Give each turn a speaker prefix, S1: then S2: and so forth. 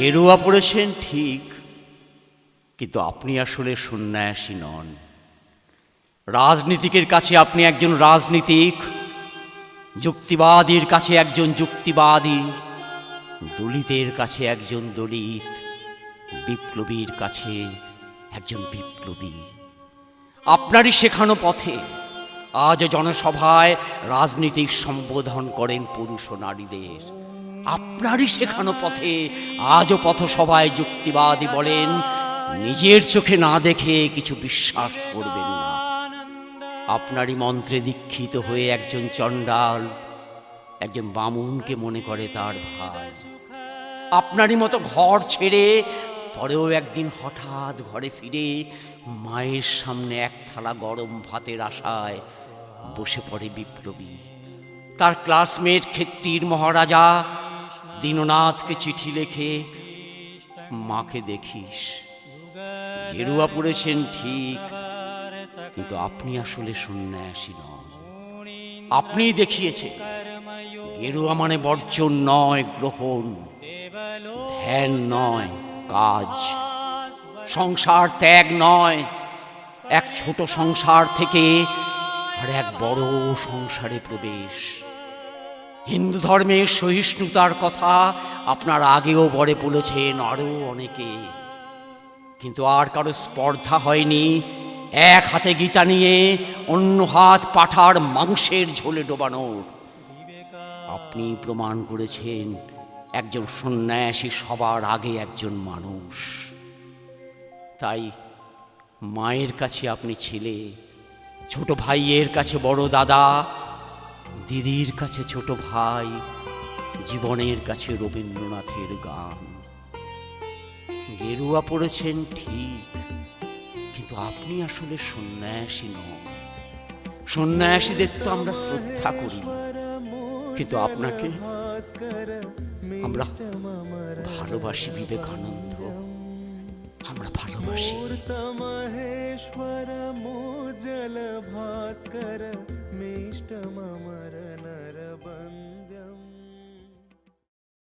S1: গেরুয়া পড়েছেন, ঠিক। কিন্তু আপনি আসলে সন্ন্যাসী নন। রাজনীতিকের কাছে আপনি একজন রাজনীতিক, যুক্তিবাদীর কাছে একজন যুক্তিবাদী, দলিতের কাছে একজন দলিত, বিপ্লবীর কাছে একজন বিপ্লবী। আপনারই শেখানো পথে আজ জনসভায় রাজনীতিক সম্বোধন করেন পুরুষ ও নারীদের। আপনারই শেখানো পথে আজও পথসভায় যুক্তিবাদী বলেন, নিজের চোখে না দেখে কিছু বিশ্বাস করবেন না। আপনারই মন্ত্রে দীক্ষিত হয়ে একজন চণ্ডাল, একজন বামুনকে মনে করে তার ভাই। আপনারই মতো ঘর ছেড়ে পরেও একদিন হঠাৎ ঘরে ফিরে মায়ের সামনে এক থালা গরম ভাতের আশায় বসে পড়ে বিপ্লবী। তার ক্লাসমেট ক্ষেত্রীর মহারাজা দীননাথকে চিঠি লেখে, মাকে দেখিস। গেরুয়া পড়েছেন ঠিক, কিন্তু আপনি আসলে সন্ন্যাসী নন। আপনি দেখিয়েছেন, গেরুয়া মানে বর্জন নয়, গ্রহণ। ধ্যান নয়, কাজ। সংসার ত্যাগ নয়, এক ছোট সংসার থেকে আর এক বড় সংসারে প্রবেশ। হিন্দু ধর্মের সহিষ্ণুতার কথা আপনার আগেও বড়ে বলেছেন আরও অনেকে। কিন্তু আর কারও স্পর্ধা হয়নি। এক হাতে গীতা নিয়ে অন্য হাত পাঠার মাংসের ঝোলে ডোবানোর আপনি প্রমাণ করেছেন একজন সন্ন্যাসী সবার আগে একজন মানুষ। তাই মায়ের কাছে আপনি ছেলে, ছোট ভাইয়ের কাছে বড় দাদা দিদির কাছে ছোট ভাই, জীবনের কাছে রবীন্দ্রনাথের গান। গেরুয়া পড়েছেন ঠিক, কিন্তু আপনি আসলে সন্ন্যাসী নন। সন্ন্যাসীদের তো আমরা শ্রদ্ধা করি, কিন্তু আপনাকে আমরা ভালোবাসি বিবেকানন্দ। আমরা ভালোবাসি।
S2: মহেশ্বর মো জল ভাস্কর, মিষ্ট মামা।